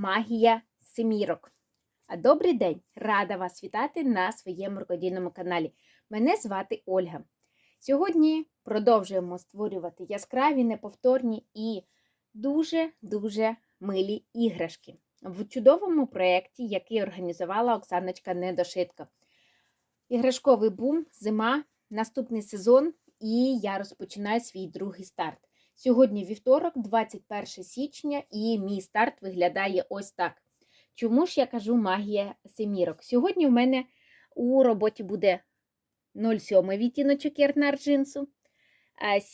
Магія Семірок. А добрий день! Рада вас вітати на своєму рукодільному каналі. Мене звати Ольга. Сьогодні продовжуємо створювати яскраві, неповторні і дуже-дуже милі іграшки в чудовому проєкті, який організувала Оксаночка Недошитко. Іграшковий бум, зима, наступний сезон, і я розпочинаю свій другий старт. Сьогодні вівторок, 21 січня, і мій старт виглядає ось так. Чому ж я кажу магія семірок? Сьогодні в мене у роботі буде 07 відтіночок Ярнар джинсу,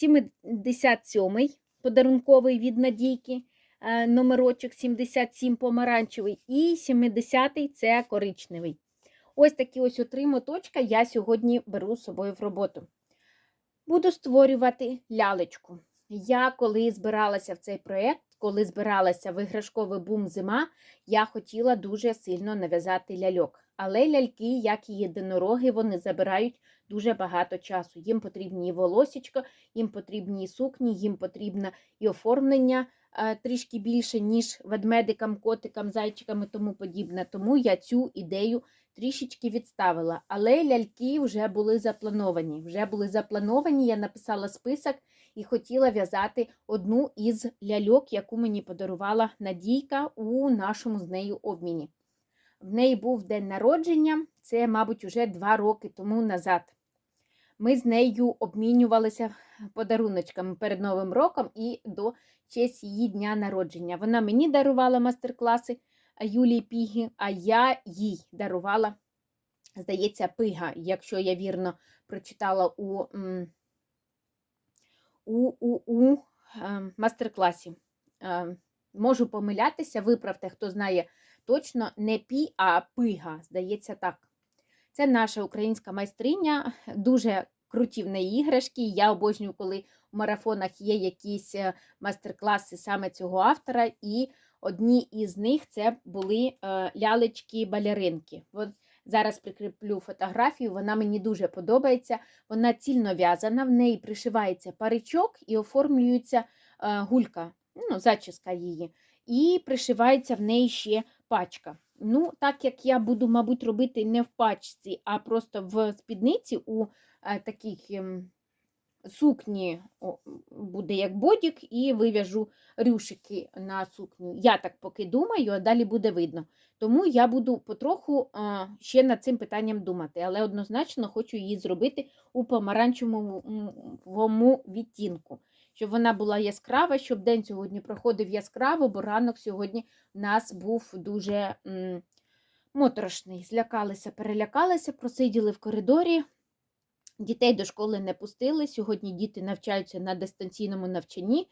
77-й подарунковий від Надійки, е, номерочок 77 помаранчевий, і 70-й це коричневий. Ось такі ось три моточка я сьогодні беру з собою в роботу. Буду створювати лялечку. Я коли збиралася в цей проєкт, коли збиралася в іграшковий бум зима, я хотіла дуже сильно нав'язати ляльок. Але ляльки, як і єдинороги, вони забирають дуже багато часу. Їм потрібні і волосічко, їм потрібні і сукні, їм потрібно і оформлення е, трішки більше, ніж ведмедикам, котикам, зайчикам і тому подібне. Тому я цю ідею трішечки відставила. Але ляльки вже були заплановані. Вже були заплановані, я написала список і хотіла в'язати одну із ляльок, яку мені подарувала Надійка у нашому з нею обміні. В неї був день народження, це, мабуть, уже два роки тому назад. Ми з нею обмінювалися подаруночками перед Новим роком і до честь її дня народження. Вона мені дарувала мастер-класи Юлії Піги, а я їй дарувала, здається, пига, якщо я вірно прочитала у у, у, у е, мастер-класі. Е, можу помилятися, виправте, хто знає точно, не пі, а пига, здається так. Це наша українська майстриня, дуже круті в неї іграшки. Я обожнюю, коли в марафонах є якісь е, мастер-класи саме цього автора, і одні із них це були лялечки-балеринки. Зараз прикріплю фотографію, вона мені дуже подобається. Вона цільно в'язана, в неї пришивається паричок і оформлюється е, гулька, ну, зачіска її. І пришивається в неї ще пачка. Ну, Так як я буду, мабуть, робити не в пачці, а просто в спідниці у е, таких ем, сукні буде як бодік, і вив'яжу рюшики на сукню. Я так поки думаю, а далі буде видно. Тому я буду потроху ще над цим питанням думати, але однозначно хочу її зробити у помаранчевому відтінку. Щоб вона була яскрава, щоб день сьогодні проходив яскраво, бо ранок сьогодні в нас був дуже м, моторошний. Злякалися, перелякалися, просиділи в коридорі. Дітей до школи не пустили. Сьогодні діти навчаються на дистанційному навчанні.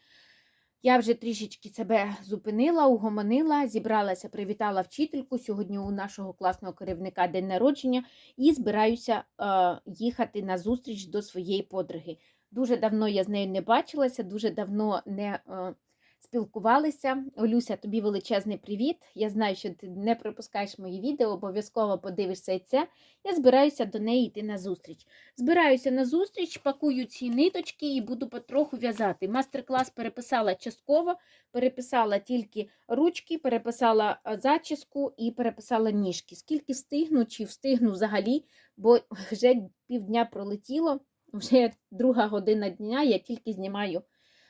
Я вже трішечки себе зупинила, угомонила, зібралася, привітала вчительку. Сьогодні у нашого класного керівника день народження і збираюся е, їхати на зустріч до своєї подруги. Дуже давно я з нею не бачилася, дуже давно не е, спілкувалися. Олюся, тобі величезний привіт. Я знаю, що ти не пропускаєш мої відео, обов'язково подивишся і це. Я збираюся до неї йти на зустріч. Збираюся на зустріч, пакую ці ниточки і буду потроху в'язати. Мастер-клас переписала частково, переписала тільки ручки, переписала зачіску і переписала ніжки. Скільки встигну, чи встигну взагалі, бо вже півдня пролетіло, вже друга година дня, я тільки знімаю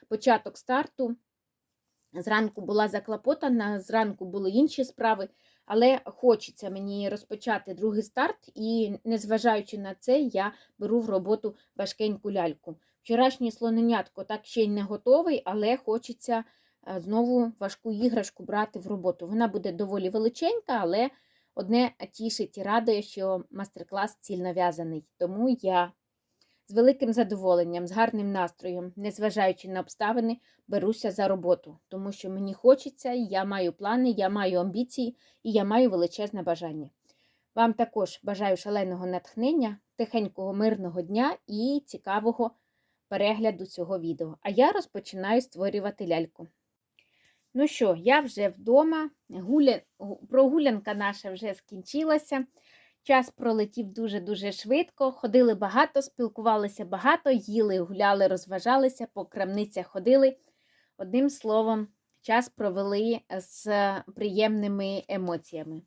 початок старту. Зранку була заклопотана, зранку були інші справи, але хочеться мені розпочати другий старт, і, незважаючи на це, я беру в роботу важкеньку ляльку. Вчорашнє слоненятко так ще й не готовий, але хочеться е, знову важку іграшку брати в роботу. Вона буде доволі величенька, але одне тішить і радує, що мастер-клас цільно в'язаний. Тому я з великим задоволенням, з гарним настроєм, незважаючи на обставини, беруся за роботу, тому що мені хочеться, я маю плани, я маю амбіції і я маю величезне бажання. Вам також бажаю шаленого натхнення, тихенького мирного дня і цікавого перегляду цього відео. А я розпочинаю створювати ляльку. Ну що, я вже вдома, Гуля... прогулянка наша вже скінчилася. Час пролетів дуже-дуже швидко, ходили багато, спілкувалися багато, їли, гуляли, розважалися, по крамницях ходили. Одним словом, час провели з приємними емоціями.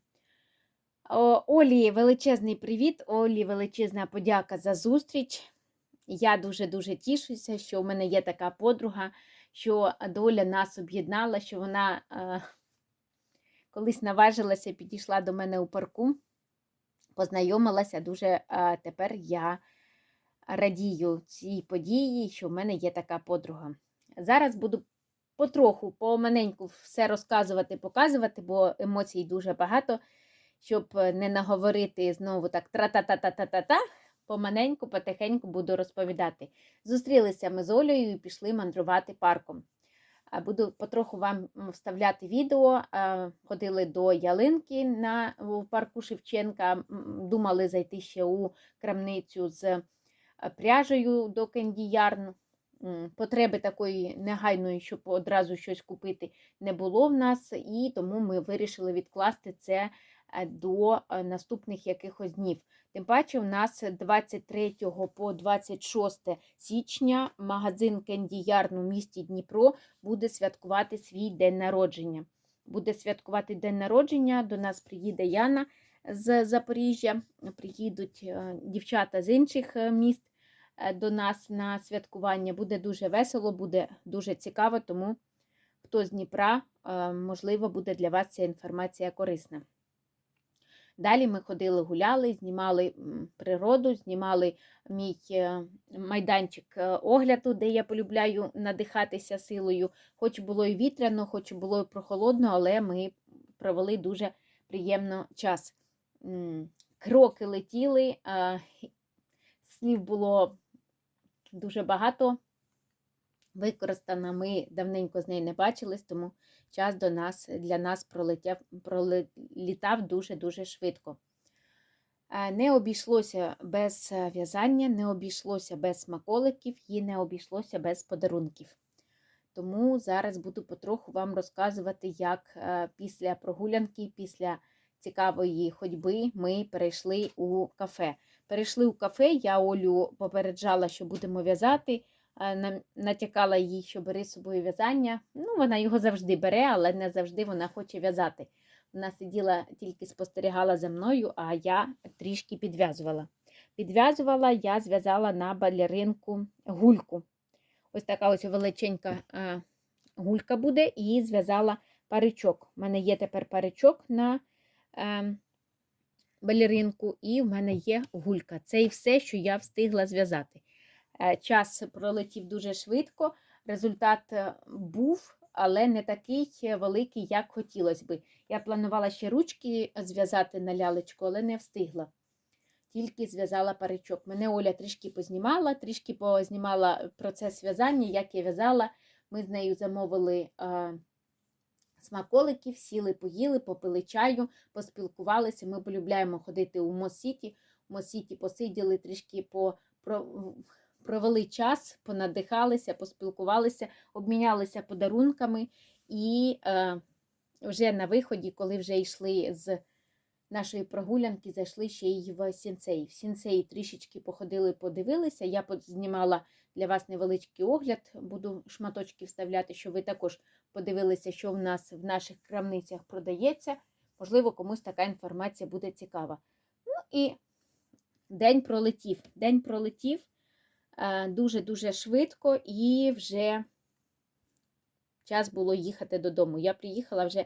Олі величезний привіт, Олі величезна подяка за зустріч. Я дуже-дуже тішуся, що у мене є така подруга, що доля нас об'єднала, що вона е, колись наважилася, підійшла до мене у парку, познайомилася. Дуже е, тепер я радію цій події, що в мене є така подруга. Зараз буду потроху, поманеньку все розказувати, показувати, бо емоцій дуже багато, щоб не наговорити знову так тра-та-та-та-та-та-та. Поманеньку, потихеньку буду розповідати. Зустрілися ми з Олею і пішли мандрувати парком. А Буду потроху вам вставляти відео. Ходили до ялинки на у парку Шевченка. Думали зайти ще у крамницю з е, пряжею до Кендіярн. Потреби такої негайної, щоб одразу щось купити, не було в нас, і тому ми вирішили відкласти це е, до е, наступних якихось днів. Тим паче, у нас 23 по 26 січня магазин Кенді Ярн у місті Дніпро буде святкувати свій день народження. Буде святкувати день народження. До нас приїде Яна з Запоріжжя, приїдуть е, дівчата з інших е, міст е, до нас на святкування. Буде дуже весело, буде дуже цікаво, тому хто з Дніпра, е, можливо, буде для вас ця інформація корисна. Далі ми ходили, гуляли, знімали природу, знімали мій е, майданчик е, огляду, де я полюбляю надихатися силою. Хоч було і вітряно, хоч було і прохолодно, але ми провели дуже приємно час. Кроки летіли, слів було дуже багато. Використано, ми давненько з нею не бачились, тому час до нас, для нас пролетів, пролітав дуже-дуже швидко. Е, Не обійшлося без е, в'язання, не обійшлося без смаколиків і не обійшлося без подарунків. Тому зараз буду потроху вам розказувати, як е, після прогулянки, після цікавої ходьби ми перейшли у кафе. Перейшли у кафе, я Олю попереджала, що будемо в'язати. Е, Натякала їй, що бери з собою в'язання. Ну, вона його завжди бере, але не завжди вона хоче в'язати. Вона сиділа, тільки спостерігала за мною, а я трішки підв'язувала. Підв'язувала, я зв'язала на балеринку гульку. Ось така ось величенька е, гулька буде, і зв'язала паричок. У мене є тепер паричок на е, балеринку, і в мене є гулька. Це і все, що я встигла зв'язати. Е, час пролетів дуже швидко, результат е, був, але не такий е, великий, як хотілося би. Я планувала ще ручки зв'язати на лялечку, але не встигла. Тільки зв'язала паричок. Мене Оля трішки познімала, трішки познімала процес в'язання, як я в'язала. Ми з нею замовили е, смаколиків, сіли, поїли, попили чаю, поспілкувалися. Ми полюбляємо ходити у Мосіті. У Мосіті посиділи трішки по, про, провели час, понадихалися, поспілкувалися, обмінялися подарунками. І е, вже на виході, коли вже йшли з нашої прогулянки, зайшли ще й в сінцей. В сінцеї трішечки походили, подивилися. Я знімала для вас невеличкий огляд, буду шматочки вставляти, щоб ви також подивилися, що в нас в наших крамницях продається. Можливо, комусь така інформація буде цікава. Ну і день пролетів. День пролетів дуже-дуже швидко, і вже час було їхати додому. Я приїхала вже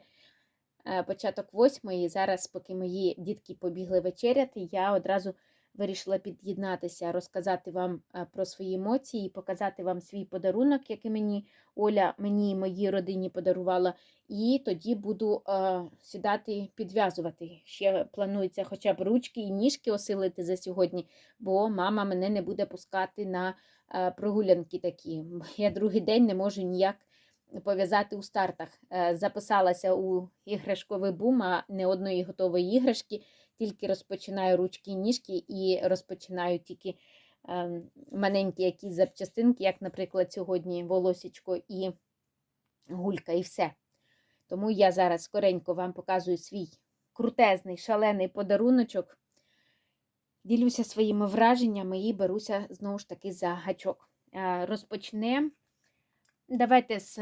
е, початок восьмої. Зараз, поки мої дітки побігли вечеряти, я одразу вирішила під'єднатися, розказати вам е, про свої емоції, показати вам свій подарунок, який мені Оля мені і моїй родині подарувала. І тоді буду е, сідати підв'язувати. Ще планується хоча б ручки і ніжки осилити за сьогодні, бо мама мене не буде пускати на е, прогулянки такі. Я другий день не можу ніяк пов'язати у стартах. Записалася у іграшковий бум, а не одної готової іграшки, тільки розпочинаю ручки і ніжки і розпочинаю тільки е, маленькі якісь запчастинки, як, наприклад, сьогодні волосічко і гулька, і все. Тому я зараз скоренько вам показую свій крутезний, шалений подаруночок. Ділюся своїми враженнями і беруся знову ж таки за гачок. Е, Розпочнемо. Давайте з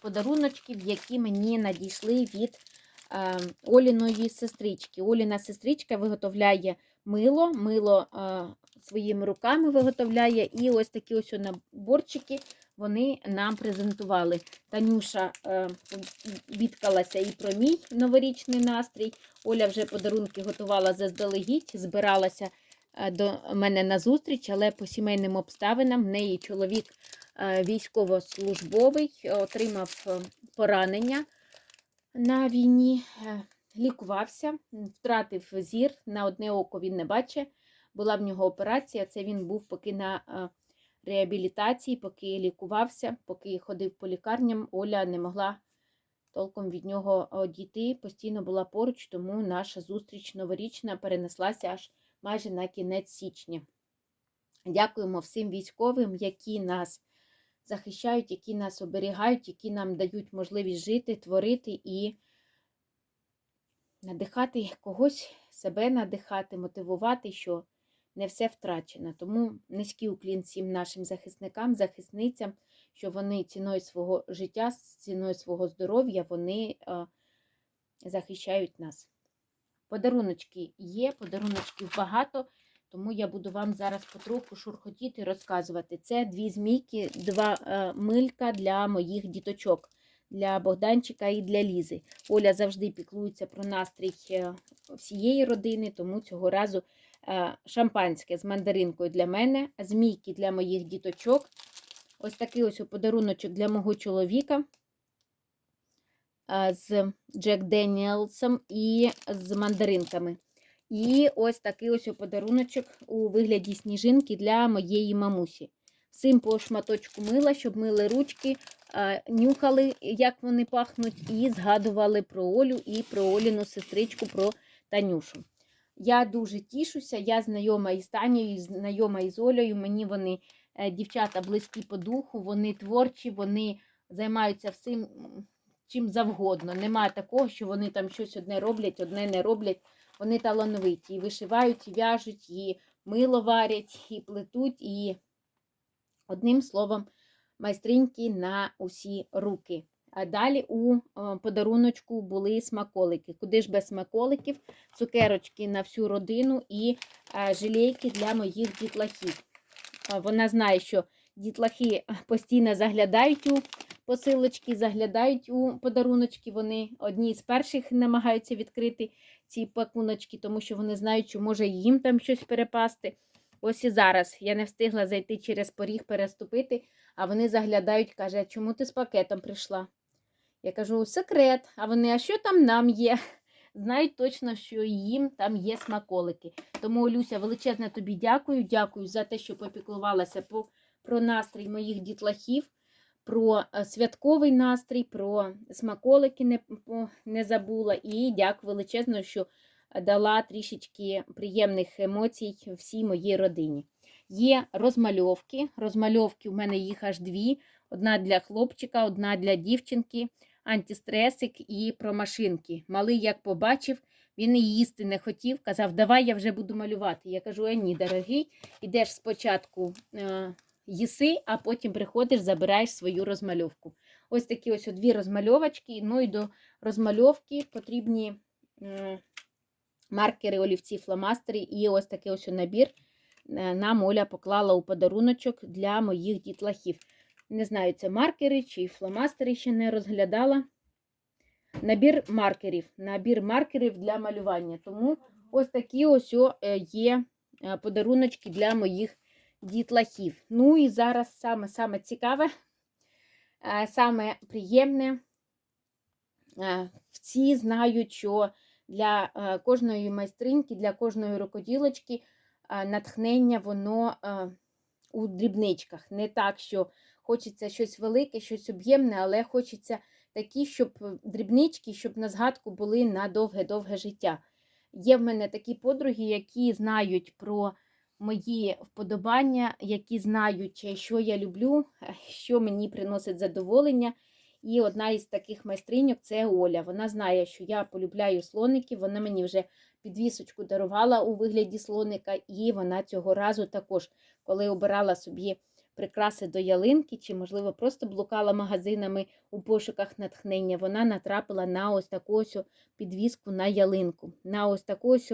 подаруночків, які мені надійшли від Оліної сестрички. Оліна сестричка виготовляє мило, мило е, своїми руками виготовляє. І ось такі ось наборчики вони нам презентували. Танюша е, відкалася і про мій новорічний настрій. Оля вже подарунки готувала заздалегідь, збиралася е, до мене на зустріч, але по сімейним обставинам в неї чоловік військовослужбовий, отримав поранення на війні, е, лікувався, втратив зір, на одне око він не бачить. Була в нього операція. Це він був поки на е, реабілітації, поки лікувався, поки ходив по лікарням. Оля не могла толком від нього одійти, постійно була поруч, тому наша зустріч новорічна перенеслася аж майже на кінець січня. Дякуємо всім військовим, які нас захищають, які нас оберігають, які нам дають можливість жити, творити і надихати когось, себе надихати, мотивувати, що не все втрачено. Тому низький уклін всім нашим захисникам, захисницям, що вони ціною свого життя, ціною свого здоров'я, вони е, захищають нас. Подаруночки є, подаруночків багато, тому я буду вам зараз потроху шурхотіти розказувати. Це дві змійки, два е, милька для моїх діточок, для Богданчика і для Лізи. Оля завжди піклується про настрій е, всієї родини, тому цього разу е, шампанське з мандаринкою для мене, змійки для моїх діточок. Ось такий ось подаруночок для мого чоловіка з Джек Деніелсом і з мандаринками. І ось такий ось подаруночок у вигляді сніжинки для моєї мамусі. Всім по шматочку мила, щоб мили ручки, е, нюхали, як вони пахнуть, і згадували про Олю і про Оліну сестричку, про Танюшу. Я дуже тішуся, я знайома із Танією, знайома із Олею. Мені вони е, дівчата близькі по духу, вони творчі, вони займаються всім чим завгодно. Немає такого, що вони там щось одне роблять, одне не роблять. Вони талановиті. І вишивають, і в'яжуть, і мило варять, і плетуть, і одним словом, майстриньки на усі руки. А далі у е, подаруночку були смаколики. Куди ж без смаколиків, цукерочки на всю родину і е, жилейки для моїх дітлахів. Вона знає, що дітлахи постійно заглядають у посилочки, заглядають у подаруночки. Вони одні з перших намагаються відкрити ці пакуночки, тому що вони знають, що може їм там щось перепасти. Ось і зараз я не встигла зайти через поріг, переступити, а вони заглядають, каже, чому ти з пакетом прийшла? Я кажу, секрет, а вони, а що там нам є? Знають точно, що їм там є смаколики. Тому, Олюся, величезне тобі дякую. Дякую за те, що попіклувалася по, про настрій моїх дітлахів, про е, святковий настрій, про смаколики не, не забула. І дякую величезно, що дала трішечки приємних емоцій всій моїй родині. Є розмальовки. Розмальовки у мене їх аж дві: одна для хлопчика, одна для дівчинки, антистресик і про машинки. Малий, як побачив, він і їсти не хотів, казав, давай я вже буду малювати. Я кажу, а ні, дорогий, ідеш спочатку е, їси, а потім приходиш, забираєш свою розмальовку. Ось такі ось дві розмальовочки. Ну і до розмальовки потрібні. маркери, олівці, фломастери і ось такий ось набір е, нам Оля поклала у подаруночок для моїх дітлахів. Не знаю, це маркери чи фломастери ще не розглядала. Набір маркерів. Набір маркерів для малювання. Тому ось такі ось е, є е, подаруночки для моїх дітлахів. Ну і зараз саме, саме цікаве, е, саме приємне. Е, Всі знають, що для е, кожної майстриньки, для кожної рукоділочки натхнення воно у дрібничках. Не так, що хочеться щось велике, щось об'ємне, але хочеться такі, щоб дрібнички, щоб на згадку були на довге-довге життя. Є в мене такі подруги, які знають про мої вподобання, які знають, е, що я люблю, е, що мені приносить задоволення. І одна із таких майстриньок це Оля. Вона знає, що я полюбляю слоників. Вона мені вже підвісочку дарувала у вигляді слоника, і вона цього разу також, коли обирала собі прикраси до ялинки, чи, можливо, просто блукала магазинами у пошуках натхнення, вона натрапила на ось таку ось підвіску на ялинку, на ось таку ось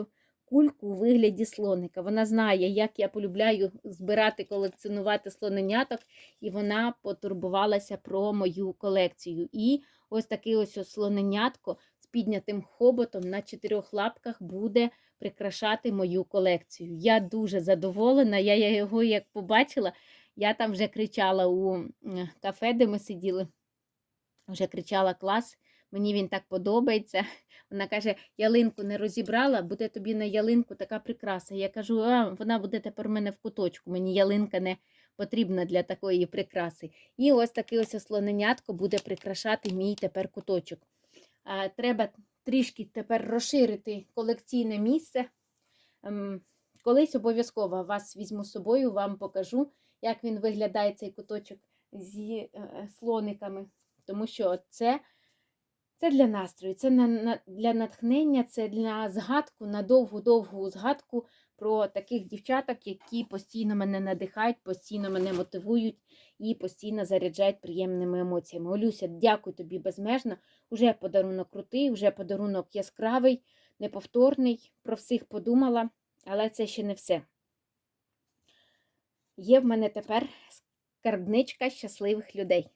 кульку у вигляді слоника. Вона знає, як я полюбляю збирати, колекціонувати слоненяток, і вона потурбувалася про мою колекцію. І ось таке ось слоненятко з піднятим хоботом на чотирьох лапках буде прикрашати мою колекцію. Я дуже задоволена. Я його як побачила, я там вже кричала у кафе, де ми сиділи. Вже кричала клас, мені він так подобається. Вона каже: ялинку не розібрала, буде тобі на ялинку така прикраса. Я кажу, а вона буде тепер у мене в куточку. Мені ялинка не потрібна для такої прикраси. І ось таке ось слоненятко буде прикрашати мій тепер куточок. А, Треба трішки тепер розширити колекційне місце. Ем, Колись обов'язково вас візьму з собою, вам покажу, як він виглядає цей куточок зі е, слониками. Тому що це, це для настрою, це для натхнення, це для згадку, на довгу-довгу згадку про таких дівчаток, які постійно мене надихають, постійно мене мотивують і постійно заряджають приємними емоціями. Олюся, дякую тобі безмежно. Уже подарунок крутий, вже подарунок яскравий, неповторний. Про всіх подумала, але це ще не все. Є в мене тепер скарбничка щасливих людей.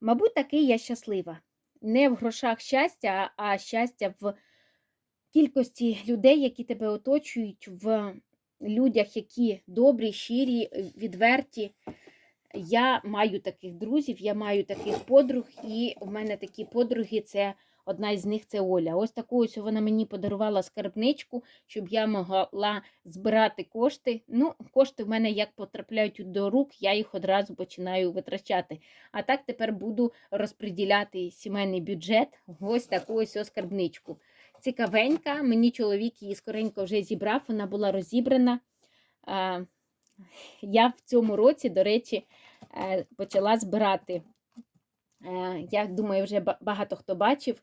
Мабуть, таки я щаслива. Не в грошах щастя, а щастя в кількості людей, які тебе оточують, в людях, які добрі, щирі, відверті. Я маю таких друзів, я маю таких подруг, і в мене такі подруги це одна із них це Оля. Ось таку ось вона мені подарувала скарбничку, щоб я могла збирати кошти. Ну, кошти в мене як потрапляють до рук, я їх одразу починаю витрачати. А так тепер буду розподіляти сімейний бюджет. Ось таку ось скарбничку. Цікавенька, мені чоловік її скоренько вже зібрав, вона була розібрана. Я в цьому році, до речі, е, почала збирати. Е, Я думаю, вже багато хто бачив.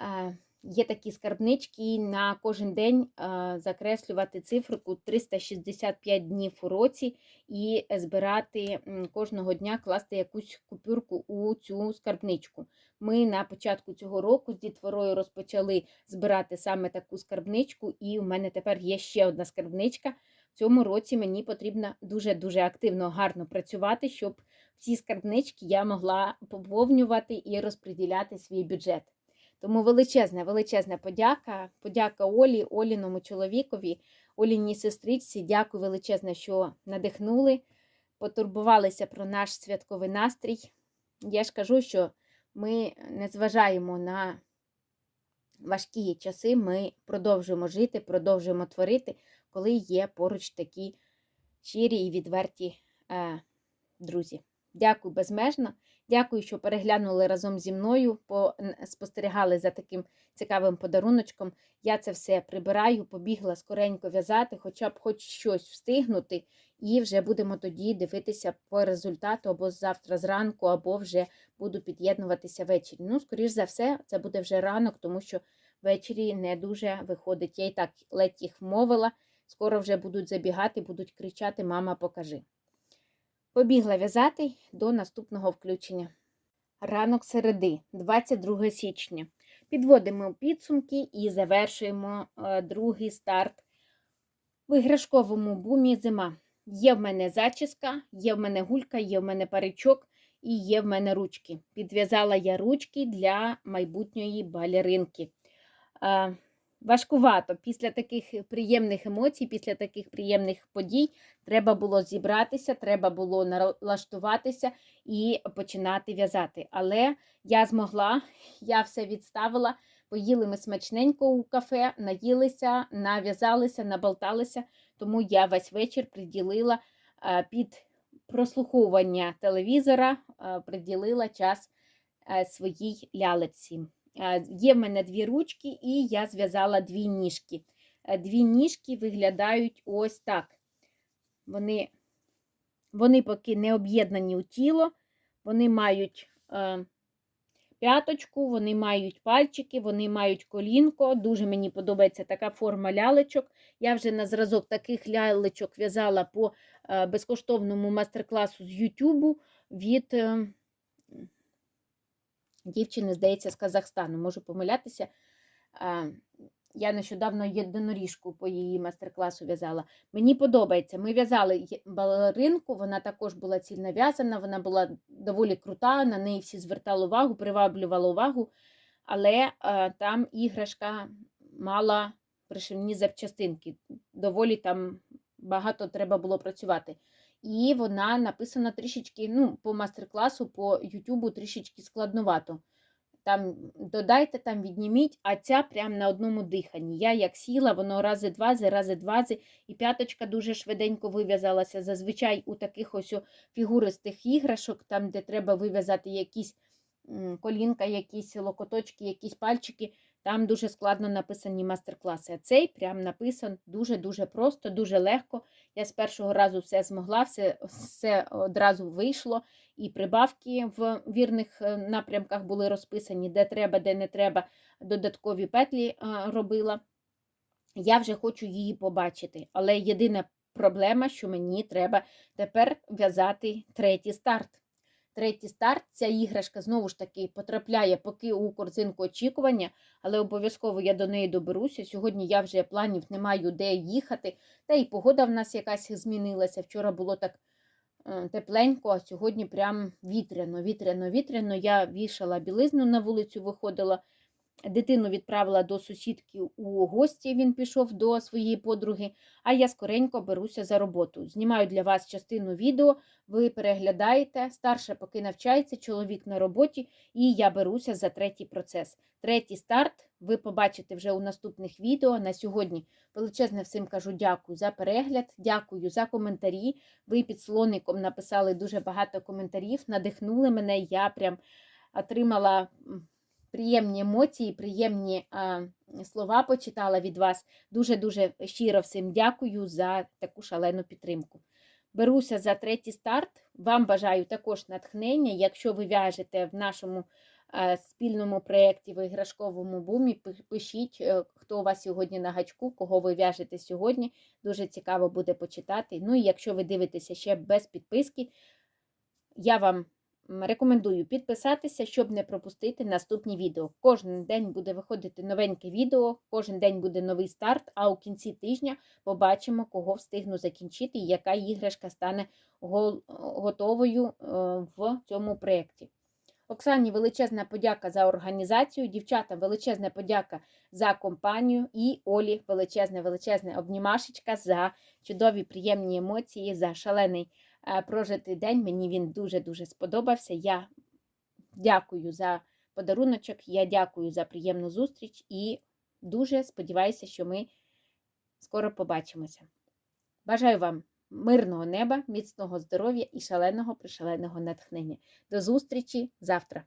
Е, Є такі скарбнички на кожен день е, закреслювати циферку 365 днів у році і збирати кожного дня класти якусь купюрку у цю скарбничку. Ми на початку цього року з дітворою розпочали збирати саме таку скарбничку, і у мене тепер є ще одна скарбничка. В цьому році мені потрібно дуже-дуже активно, гарно працювати, щоб ці скарбнички я могла поповнювати і розподіляти свій бюджет. Тому величезна, величезна подяка. Подяка Олі, Оліному чоловікові, Оліній сестричці. Дякую величезне, що надихнули, потурбувалися про наш святковий настрій. Я ж кажу, що ми не зважаємо на важкі часи, ми продовжуємо жити, продовжуємо творити, коли є поруч такі щирі і відверті е, друзі. Дякую безмежно. Дякую, що переглянули разом зі мною, по- спостерігали за таким цікавим подаруночком. Я це все прибираю, побігла скоренько в'язати, хоча б хоч щось встигнути, і вже будемо тоді дивитися по результату або завтра зранку, або вже буду під'єднуватися ввечері. Ну, скоріш за все, це буде вже ранок, тому що ввечері не дуже виходить. Я і так ледь їх вмовила. Скоро вже будуть забігати, будуть кричати Мама, покажи. Побігла в'язати до наступного включення. Ранок середи, 22 січня. Підводимо підсумки і завершуємо е, другий старт в іграшковому бумі зима. Є в мене зачіска, є в мене гулька, є в мене паричок і є в мене ручки. Підв'язала я ручки для майбутньої балеринки. Важкувато після таких приємних емоцій, після таких приємних подій треба було зібратися, треба було налаштуватися і починати в'язати. Але я змогла, я все відставила. Поїли ми смачненько у кафе, наїлися, нав'язалися, наболталися. Тому я весь вечір приділила е, під прослуховування телевізора, е, приділила час е, своїй лялиці. Є в мене дві ручки, і я зв'язала дві ніжки. Е, Дві ніжки виглядають ось так. Вони, вони поки не об'єднані у тіло, вони мають е, п'яточку, вони мають пальчики, вони мають колінко. Дуже мені подобається така форма лялечок. Я вже на зразок таких лялечок в'язала по е, безкоштовному майстер-класу з Ютубу від е, дівчини, здається, з Казахстану. Можу помилятися. Я нещодавно єдиноріжку по її майстер-класу в'язала. Мені подобається. Ми в'язали балеринку, вона також була цільно в'язана, вона була доволі крута, на неї всі звертали увагу, приваблювала увагу, але е, там іграшка мала пришивні запчастинки. Доволі там багато треба було працювати. І вона написана трішечки, ну, по майстер-класу, по Ютубу трішечки складновато. Там додайте, там відніміть, а ця прям на одному диханні. Я як сіла, воно рази двази, рази двази, і п'яточка дуже швиденько вив'язалася. Зазвичай у таких ось фігуристих іграшок, там, де треба вив'язати якісь колінка, якісь локоточки, якісь пальчики, там дуже складно написані майстер-класи. А цей прям написан дуже-дуже просто, дуже легко. Я з першого разу все змогла, все, все одразу вийшло. І прибавки в вірних е, напрямках були розписані, де треба, де не треба, додаткові петлі робила. Я вже хочу її побачити. Але єдина проблема, що мені треба тепер в'язати третій старт. Третій старт, ця іграшка знову ж таки потрапляє поки у корзинку очікування, але обов'язково я до неї доберуся. Сьогодні я вже планів не маю де їхати, та і погода в нас якась змінилася. Вчора було так е, тепленько, а сьогодні прям вітряно, вітряно, вітряно. Я вішала білизну на вулицю, виходила. Дитину відправила до сусідки у гості, він пішов до своєї подруги, а я скоренько беруся за роботу. Знімаю для вас частину відео, ви переглядаєте, старша поки навчається, чоловік на роботі, і я беруся за третій процес. Третій старт ви побачите вже у наступних відео. На сьогодні величезне всім кажу дякую за перегляд, дякую за коментарі. Ви під слоником написали дуже багато коментарів, надихнули мене. Я прям отримала приємні емоції, приємні слова почитала від вас. Дуже-дуже щиро всім дякую за таку шалену підтримку. Беруся за третій старт. Вам бажаю також натхнення. Якщо ви в'яжете в нашому спільному проєкті в іграшковому бумі, пишіть, е, хто у вас сьогодні на гачку, кого ви в'яжете сьогодні. Дуже цікаво буде почитати. Ну і якщо ви дивитеся ще без підписки, я вам рекомендую підписатися, щоб не пропустити наступні відео. Кожен день буде виходити новеньке відео, кожен день буде новий старт, а у кінці тижня побачимо, кого встигну закінчити і яка іграшка стане готовою е, в цьому проєкті. Оксані величезна подяка за організацію, дівчата величезна подяка за компанію і Олі величезна величезна обнімашечка за чудові приємні емоції, за шалений прожитий день. Мені він дуже-дуже сподобався. Я дякую за подаруночок, я дякую за приємну зустріч і дуже сподіваюся, що ми скоро побачимося. Бажаю вам мирного неба, міцного здоров'я і шаленого пришаленого натхнення. До зустрічі завтра!